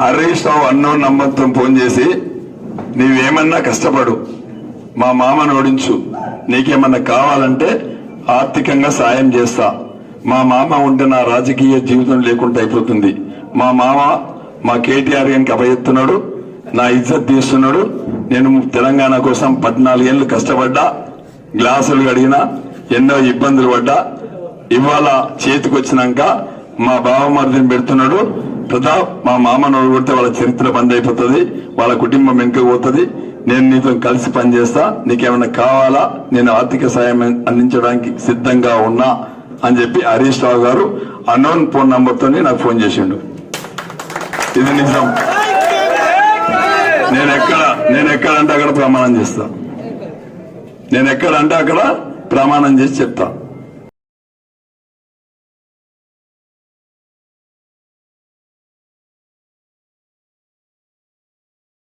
హరీష్ రావు అన్నో నమ్మకంతో ఫోన్ చేసి నీవేమన్నా కష్టపడు మా మామను ఓడించు. నీకేమన్నా కావాలంటే ఆర్థికంగా సాయం చేస్తా. మా మామ ఉంటే నా రాజకీయ జీవితం లేకుండా అయిపోతుంది. మా మామ మా కేటీఆర్ గారికి అభయెత్తున్నాడు నా ఇజ్జత్ తీస్తున్నాడు. నేను తెలంగాణ కోసం పద్నాలుగేళ్ళు కష్టపడ్డా గ్లాసులు కడిగినా ఎన్నో ఇబ్బందులు పడ్డా. ఇవాళ చేతికొచ్చినాక మా బావమరిదిని పెడుతున్నాడు. ప్రతాప్ మా మామను కొడితే వాళ్ళ చరిత్ర బంద్ అయిపోతుంది. వాళ్ళ కుటుంబం వెనుక పోతుంది. నేను నీతో కలిసి పనిచేస్తా. నీకేమైనా కావాలా? నేను ఆర్థిక సాయం అందించడానికి సిద్ధంగా ఉన్నా అని చెప్పి Harish Rao garu unknown phone number నాకు ఫోన్ చేసిండు. ఇది నిజం. నేను ఎక్కడ నేను ఎక్కడంటే అక్కడ ప్రమాణం చేస్తా. నేను ఎక్కడంటే అక్కడ ప్రమాణం చేసి చెప్తా.